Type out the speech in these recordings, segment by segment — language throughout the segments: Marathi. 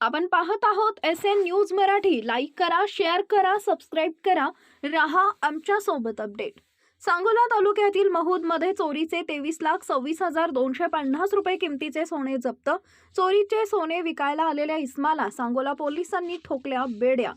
आपण पाहत आहोत S N news Marathi. Like करा शेअर करा सबस्क्राईब करा. रहा आमच्यासोबत अपडेट सांगोला तालुक्यातील महूदमध्ये चोरीचे तेवीस लाख सव्वीस हजार दोनशे पन्नास रुपये किमतीचे सोने जप्त. चोरीचे सोने विकायला आलेल्या इस्माला सांगोला पोलिसांनी ठोकल्या बेड्या.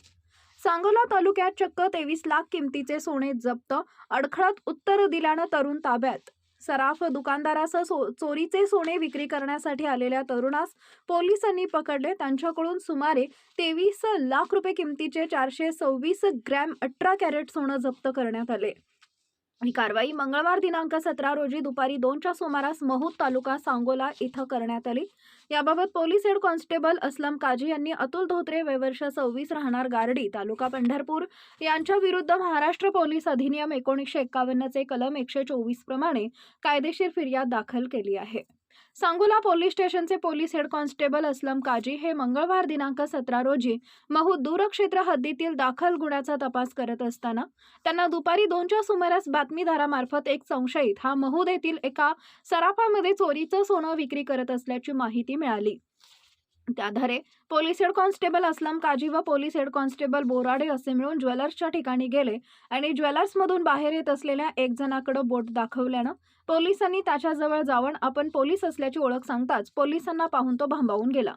सांगोला तालुक्यात चक्क तेवीस लाख किमतीचे सोने जप्त. अडखळत उत्तर दिल्यानं तरुण ताब्यात. सराफ दुकानदारासह सो चोरीचे सोने विक्री करण्यासाठी आलेल्या तरुणास पोलिसांनी पकडले. त्यांच्याकडून सुमारे तेवीस लाख रुपये किमतीचे चारशे सव्वीस ग्रॅम अठरा कॅरेट सोनं जप्त करण्यात आले. ही कारवाई मंगळवार दिनांक सतरा रोजी दुपारी दोनच्या सुमारास महूद तालुका सांगोला इथं करण्यात आली. याबाबत police head constable Aslam Kazi यांनी अतुल धोत्रे वयवर्ष सव्वीस राहणार गारडी तालुका पंढरपूर यांच्या विरुद्ध महाराष्ट्र पोलीस अधिनियम एकोणीसशे एक्कावन्नचे कलम एकशे चोवीस प्रमाणे कायदेशीर फिर्याद दाखल केली आहे. सांगोला पोलीस स्टेशनचे police head constable Aslam Kazi हे मंगळवार दिनांक सतरा रोजी महू दूरक्षेत्र हद्दीतील दाखल गुन्ह्याचा तपास करत असताना त्यांना दुपारी दोनच्या सुमारास बातमीदारामार्फत एक संशयित हा महूद येथील एका सराफामध्ये चोरीचं सोनं विक्री करत असल्याची माहिती मिळाली. त्याधारे police head constable Aslam Kazi व पोलीस हेड कॉन्स्टेबल बोराडे असे मिळून ज्वेलर्सच्या ठिकाणी गेले आणि ज्वेलर्समधून बाहेर येत असलेल्या एक जणाकडे बोट दाखवल्यानं पोलिसांनी त्याच्याजवळ जाऊन आपण पोलीस असल्याची ओळख सांगताच पोलिसांना पाहून तो भांबावून गेला.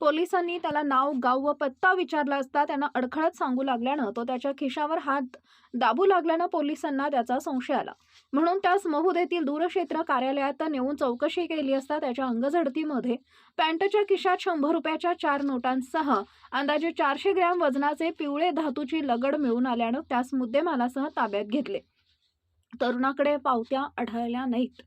पोलिसांनी त्याला नाव गाव व पत्ता विचारला असता त्यांना अडखळत सांगू लागल्यानं तो त्याच्या खिशावर हात दाबू लागल्यानं पोलिसांना त्याचा संशय आला. म्हणून त्यास महूद येथील दूरक्षेत्र कार्यालयात नेऊन चौकशी केली असता त्याच्या अंगझडतीमध्ये पॅन्टच्या खिशात शंभर रुपयाच्या चार नोटांसह अंदाजे चारशे ग्रॅम वजनाचे पिवळे धातूची लगड मिळून आल्यानं त्यास मुद्देमालासह ताब्यात घेतले. तरुणाकडे पावत्या आढळल्या नाहीत.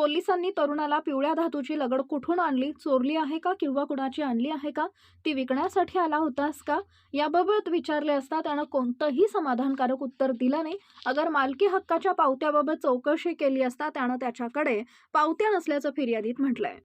पोलिसांनी तरुणाला पिवळ्या धातूची लगड कुठून आणली? चोरली आहे का किंवा कुणाची आणली आहे का? ती विकण्यासाठी आला होतास का? याबाबत विचारले असता त्यानं कोणतंही समाधानकारक उत्तर दिलं नाही. अगर मालकी हक्काच्या पावत्याबाबत चौकशी केली असता त्यानं त्याच्याकडे पावत्या नसल्याचं फिर्यादीत म्हटलंय.